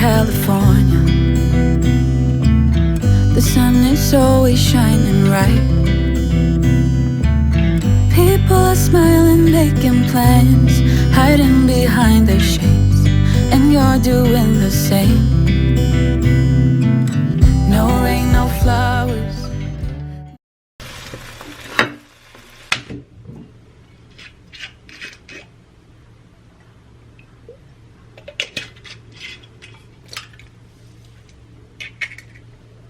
California. The sun is always shining bright. People are smiling, making plans, hiding behind their shades, and you're doing the same. No rain, no flowers.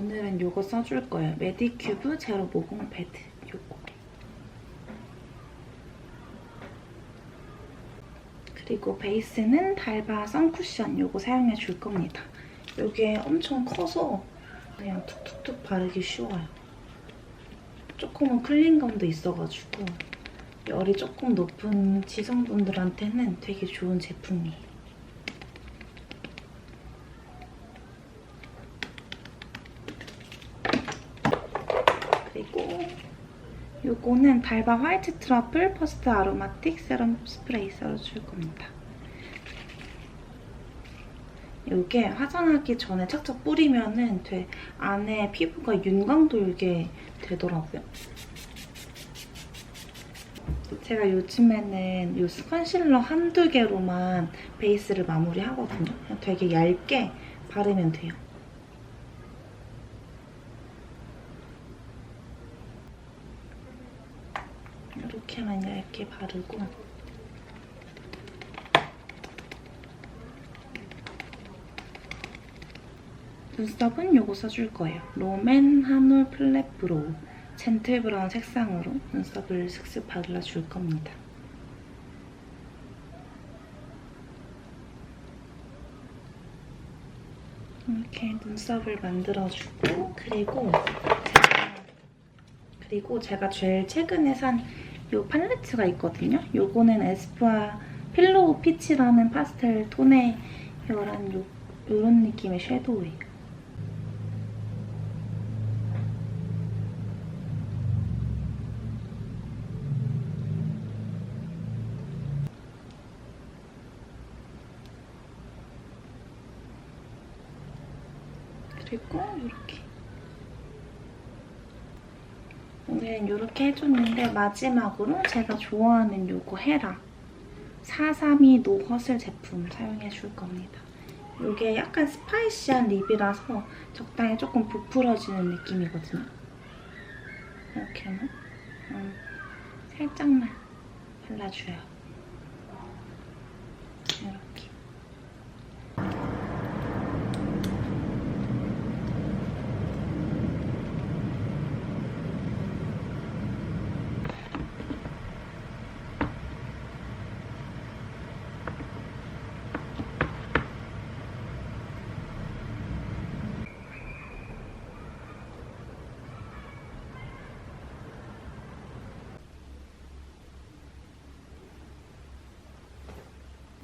오늘은 요거 써줄 거예요. 메디큐브 제로 모공 패드. 요거. 그리고 베이스는 달바 선쿠션 요거 사용해 줄 겁니다. 요게 엄청 커서 그냥 툭툭툭 바르기 쉬워요. 조금은 클린감도 있어가지고 열이 조금 높은 지성분들한테는 되게 좋은 제품이에요. 그리고 요거는 달바 화이트 트러플 퍼스트 아로마틱 세럼 스프레이 써줄 겁니다. 요게 화장하기 전에 착착 뿌리면은 돼, 안에 피부가 윤광 돌게 되더라고요. 제가 요즘에는 요 컨실러 한두 개로만 베이스를 마무리하거든요. 되게 얇게 바르면 돼요. 이렇게만 얇게 바르고 눈썹은 요거 써줄 거예요. 롬앤 한올 플랫 브로우 젠틀 브라운 색상으로 눈썹을 슥슥 발라줄 겁니다. 이렇게 눈썹을 만들어주고 그리고 제가 그리고 제가 제일 최근에 산 이 팔레트가 있거든요. 요거는 에스쁘아 필로우 피치라는 파스텔 톤의 이런 요, 요런 느낌의 섀도우예요. 그리고 이렇게 오늘은 이렇게 해줬는데 마지막으로 제가 좋아하는 요거 헤라 432 노허슬 제품 사용해 줄 겁니다. 이게 약간 스파이시한 립이라서 적당히 조금 부풀어지는 느낌이거든요. 이렇게만 음, 살짝만 발라줘요. 이렇게.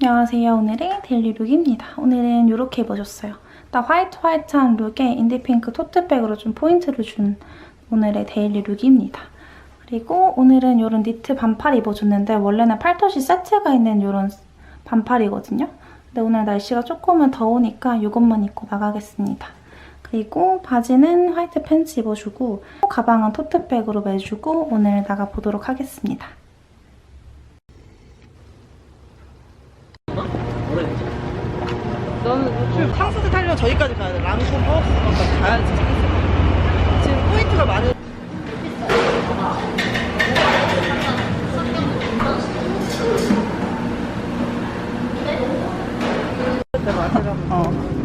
안녕하세요. 오늘의 데일리 룩입니다. 오늘은 이렇게 입어줬어요. 딱 화이트 화이트한 룩에 인디핑크 토트백으로 좀 포인트를 준 오늘의 데일리 룩입니다. 그리고 오늘은 이런 니트 반팔 입어줬는데 원래는 팔토시 세트가 있는 이런 반팔이거든요. 근데 오늘 날씨가 조금은 더우니까 이것만 입고 나가겠습니다. 그리고 바지는 화이트 팬츠 입어주고 가방은 토트백으로 매주고 오늘 나가보도록 하겠습니다. 저기까지 가야 돼. 랑콤 버스까지 가야지. 지금 포인트가 많은. 어.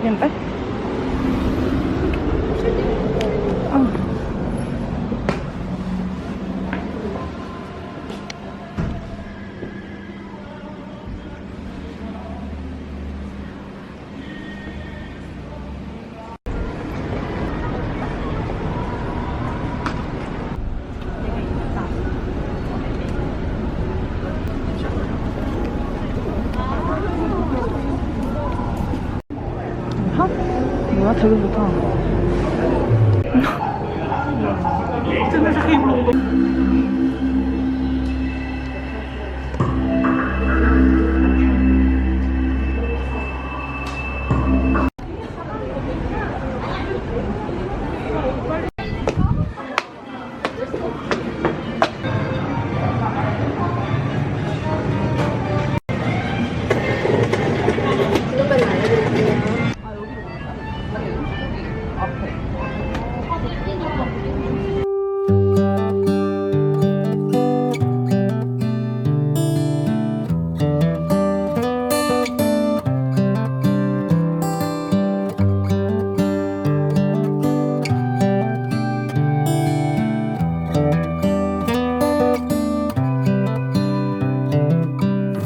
明白。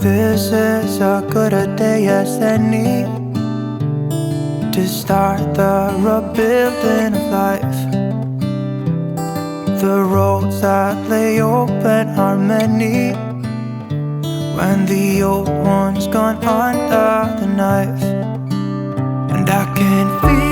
This is a good a day as any to start the rebuilding of life. The roads that lay open are many. When the old one's gone under the knife, and I can feel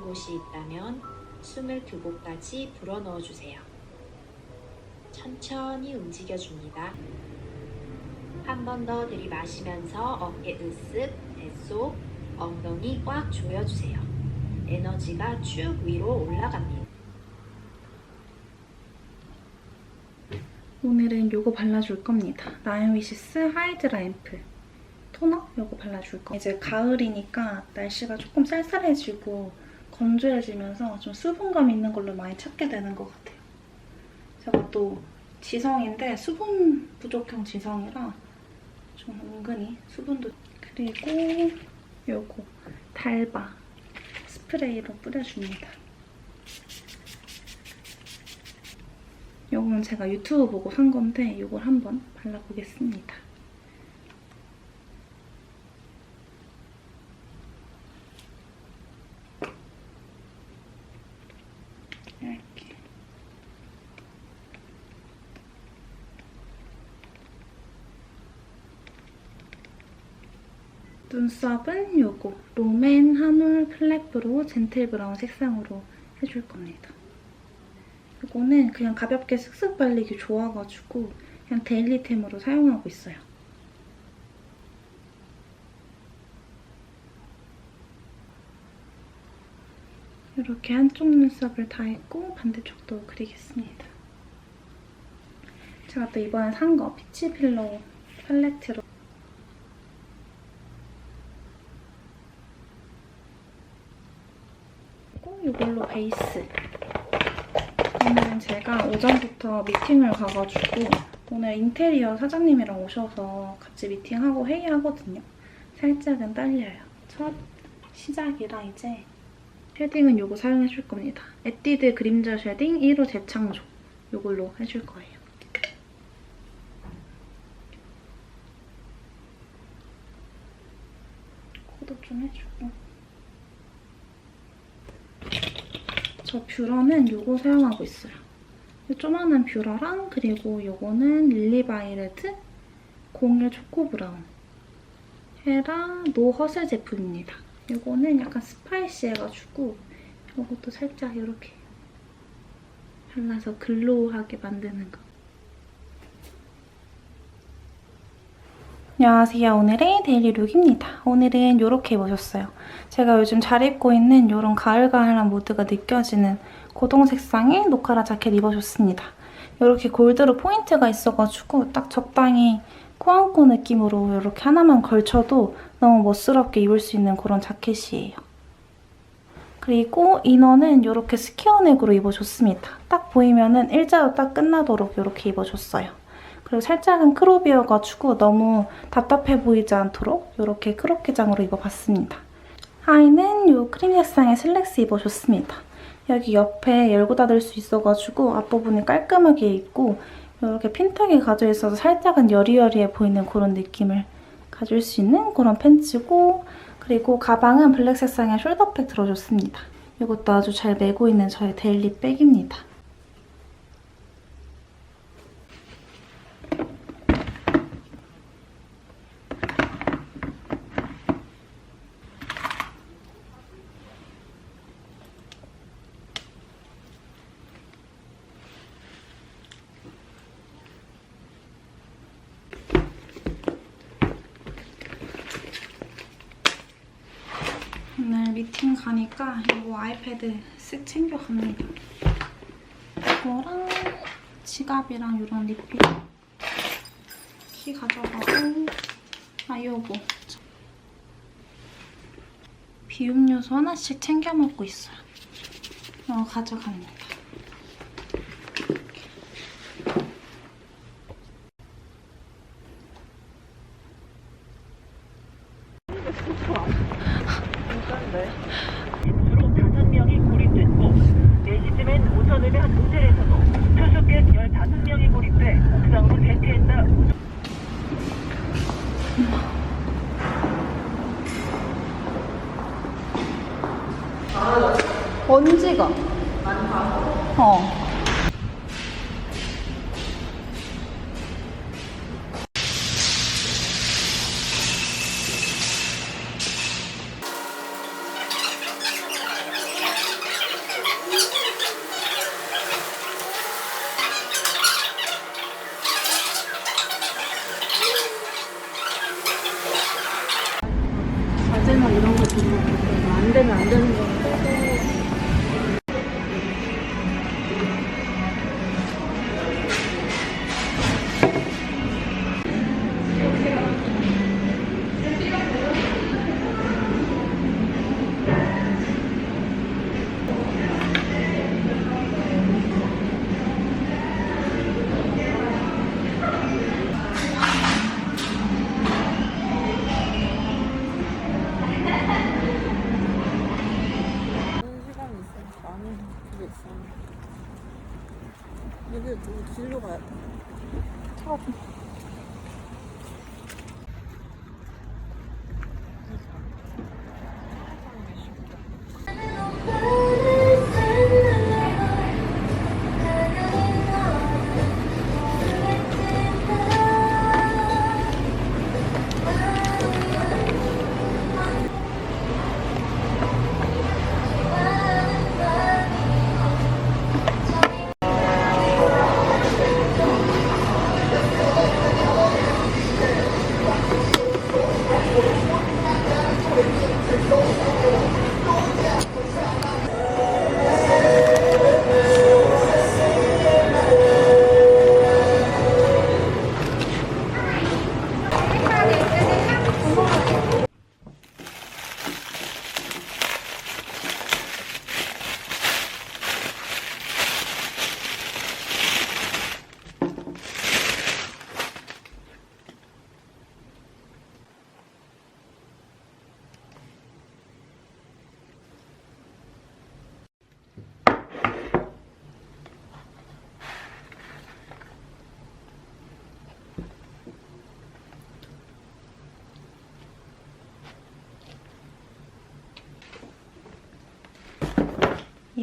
곳이 있다면 숨을 두 곳까지 불어넣어 주세요. 천천히 움직여 줍니다. 한 번 더 들이마시면서 어깨 으쓱, 뱃속, 엉덩이 꽉 조여주세요. 에너지가 쭉 위로 올라갑니다. 오늘은 요거 발라줄 겁니다. 라인위시스 하이드라 앰플 토너 요거 발라줄 거. 이제 가을이니까 날씨가 조금 쌀쌀해지고 건조해지면서 좀 수분감 있는 걸로 많이 찾게 되는 것 같아요. 제가 또 지성인데 수분 부족형 지성이라 좀 은근히 수분도 그리고 요거 달바 스프레이로 뿌려줍니다. 요거는 제가 유튜브 보고 산 건데 요걸 한번 발라보겠습니다. 이렇게. 눈썹은 요거 롬앤 한올 플랫브로 젠틀 브라운 색상으로 해줄 겁니다. 이거는 그냥 가볍게 슥슥 발리기 좋아가지고 그냥 데일리템으로 사용하고 있어요. 이렇게 한쪽 눈썹을 다 했고 반대쪽도 그리겠습니다. 제가 또 이번에 산 거 피치 필러 팔레트로 그리고 이걸로 베이스 오전부터 미팅을 가가지고 오늘 인테리어 사장님이랑 오셔서 같이 미팅하고 회의하거든요. 살짝은 떨려요. 첫 시작이라 이제 쉐딩은 이거 사용해줄 겁니다. 에뛰드 그림자 쉐딩 1호 재창조 이걸로 해줄 거예요. 코도 좀 해주고 저 뷰러는 이거 사용하고 있어요. 이 조만한 뷰러랑 그리고 이거는 릴리바이레드 01 초코 브라운 헤라 노허슬 제품입니다. 이거는 약간 스파이시해가지고 이것도 살짝 이렇게 발라서 글로우하게 만드는 거. 안녕하세요. 오늘의 데일리 룩입니다. 오늘은 이렇게 입으셨어요. 제가 요즘 잘 입고 있는 이런 가을가을한 모드가 느껴지는 고동 색상의 노카라 자켓 입어줬습니다. 이렇게 골드로 포인트가 있어가지고 딱 적당히 코안코 느낌으로 이렇게 하나만 걸쳐도 너무 멋스럽게 입을 수 있는 그런 자켓이에요. 그리고 이너는 이렇게 스퀘어넥으로 입어줬습니다. 딱 보이면은 일자로 딱 끝나도록 이렇게 입어줬어요. 그리고 살짝은 크롭이어가지고 너무 답답해 보이지 않도록 이렇게 크롭 기장으로 입어봤습니다. 하의는 이 크림 색상의 슬랙스 입어줬습니다. 여기 옆에 열고 닫을 수 있어가지고 앞부분이 깔끔하게 입고 이렇게 핀턱이 가져 있어서 살짝은 여리여리해 보이는 그런 느낌을 가질 수 있는 그런 팬츠고 그리고 가방은 블랙 색상의 숄더백 들어줬습니다. 이것도 아주 잘 메고 있는 저의 데일리 백입니다. 오늘 미팅 가니까 이거 아이 패드 쓱 챙겨갑니다. 이거랑 지갑이랑 이런 리필 키 가져가고 아 요거 비음료수 하나씩 챙겨 먹고 있어요. 이거 가져갑니다.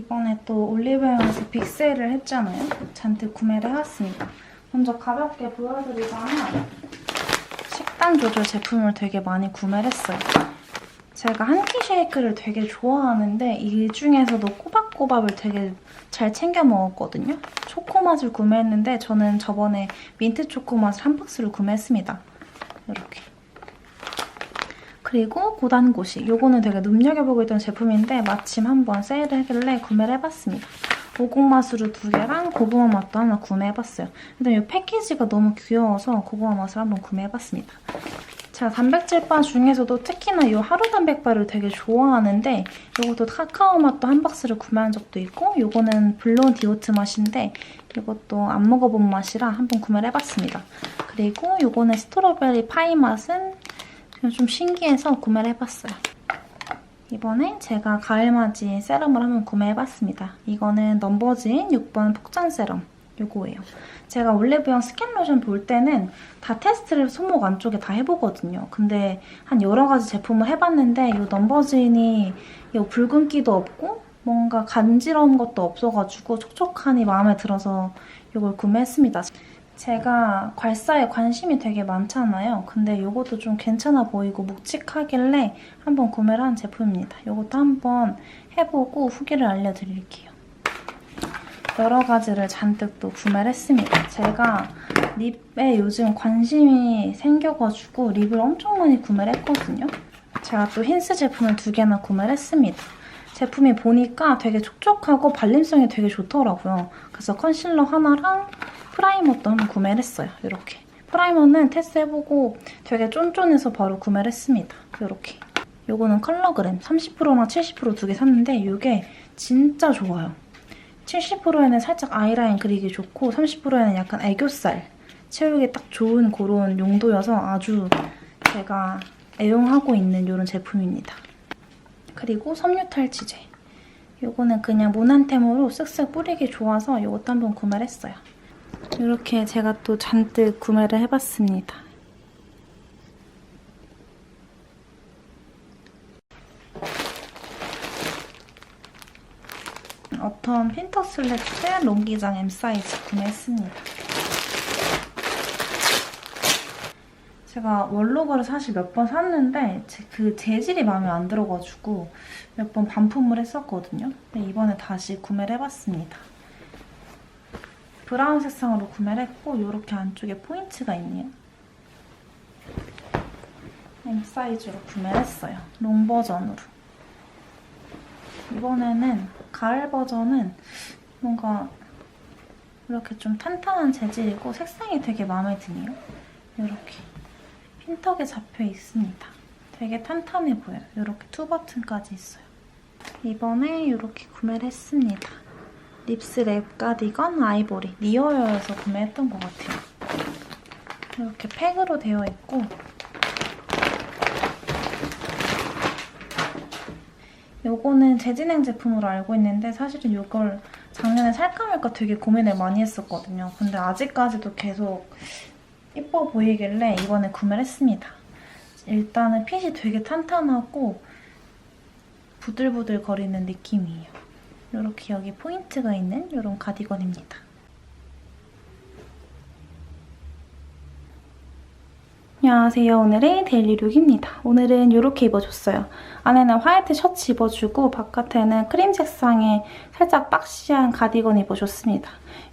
이번에 또 올리브영에서 빅세일을 했잖아요. 잔뜩 구매를 해왔습니다. 먼저 가볍게 보여드리자면 식단 조절 제품을 되게 많이 구매를 했어요. 제가 한끼 쉐이크를 되게 좋아하는데 이 중에서도 꼬박꼬박을 되게 잘 챙겨 먹었거든요. 초코맛을 구매했는데 저는 저번에 민트 초코맛을 한 박스를 구매했습니다. 이렇게. 그리고 고단고시. 요거는 되게 눈여겨보고 있던 제품인데 마침 한번 세일을 하길래 구매를 해봤습니다. 오곡마수루 두 개랑 고구마 맛도 하나 구매해봤어요. 근데 이 패키지가 너무 귀여워서 고구마 맛을 한번 구매해봤습니다. 제가 단백질바 중에서도 특히나 이 하루 단백바를 되게 좋아하는데 이것도 카카오 맛도 한 박스를 구매한 적도 있고 이거는 블론 디오트 맛인데 이것도 안 먹어본 맛이라 한번 구매를 해봤습니다. 그리고 이거는 스트로베리 파이 맛은 그냥 좀 신기해서 구매를 해봤어요. 이번에 제가 가을맞이 세럼을 한번 구매해봤습니다. 이거는 넘버즈인 6번 폭탄 세럼 요거예요. 제가 올리브영 스킨 로션 볼 때는 다 테스트를 손목 안쪽에 다 해보거든요. 근데 한 여러 가지 제품을 해봤는데 이 넘버즈인이 이 붉은기도 없고 뭔가 간지러운 것도 없어가지고 촉촉하니 마음에 들어서 이걸 구매했습니다. 제가 괄사에 관심이 되게 많잖아요. 근데 이것도 좀 괜찮아 보이고 묵직하길래 한번 구매를 한 제품입니다. 이것도 한번 해보고 후기를 알려드릴게요. 여러 가지를 잔뜩 또 구매를 했습니다. 제가 립에 요즘 관심이 생겨가지고 립을 엄청 많이 구매를 했거든요. 제가 또 힌스 제품을 두 개나 구매를 했습니다. 제품이 보니까 되게 촉촉하고 발림성이 되게 좋더라고요. 그래서 컨실러 하나랑 프라이머도 한번 구매를 했어요. 이렇게. 프라이머는 테스트해보고 되게 쫀쫀해서 바로 구매를 했습니다. 이렇게. 요거는 컬러그램 30%나 70%두 개 샀는데 이게 진짜 좋아요. 70%에는 살짝 아이라인 그리기 좋고 30%에는 약간 애교살 채우기 딱 좋은 그런 용도여서 아주 제가 애용하고 있는 이런 제품입니다. 그리고 섬유 탈취제. 요거는 그냥 무난템으로 쓱쓱 뿌리기 좋아서 이것도 한번 구매를 했어요. 이렇게 제가 또 잔뜩 구매를 해봤습니다. 어텀 핀터 슬랙스 롱기장 M 사이즈 구매했습니다. 제가 원로거를 사실 몇 번 샀는데 제- 그 재질이 마음에 안 들어가지고 몇 번 반품을 했었거든요. 근데 이번에 다시 구매를 해봤습니다. 브라운 색상으로 구매를 했고 이렇게 안쪽에 포인트가 있네요. M 사이즈로 구매를 했어요. 롱 버전으로. 이번에는 가을 버전은 뭔가 이렇게 좀 탄탄한 재질이고 색상이 되게 마음에 드네요. 이렇게 핀턱에 잡혀 있습니다. 되게 탄탄해 보여요. 이렇게 투 버튼까지 있어요. 이번에 이렇게 구매를 했습니다. 립스 랩 가디건 아이보리 니어여에서 구매했던 것 같아요. 이렇게 팩으로 되어 있고 요거는 재진행 제품으로 알고 있는데 사실은 이걸 작년에 살까 말까 되게 고민을 많이 했었거든요. 근데 아직까지도 계속 예뻐 보이길래 이번에 구매를 했습니다. 일단은 핏이 되게 탄탄하고 부들부들 거리는 느낌이에요. 이렇게 여기 포인트가 있는 이런 가디건입니다. 안녕하세요. 오늘의 데일리 룩입니다. 오늘은 이렇게 입어줬어요. 안에는 화이트 셔츠 입어주고 바깥에는 크림 색상의 살짝 박시한 가디건 입어줬습니다.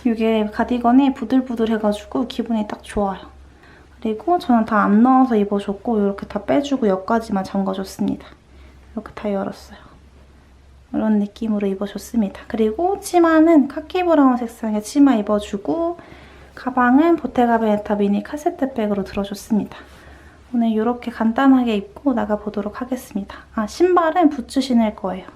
이게 가디건이 부들부들해가지고 기분이 딱 좋아요. 그리고 저는 다 안 넣어서 입어줬고 이렇게 다 빼주고 여기까지만 잠궈줬습니다. 이렇게 다 열었어요. 이런 느낌으로 입어줬습니다. 그리고 치마는 카키 브라운 색상의 치마 입어주고 가방은 보테가 베네타 미니 카세트 백으로 들어줬습니다. 오늘 이렇게 간단하게 입고 나가보도록 하겠습니다. 아, 신발은 부츠 신을 거예요.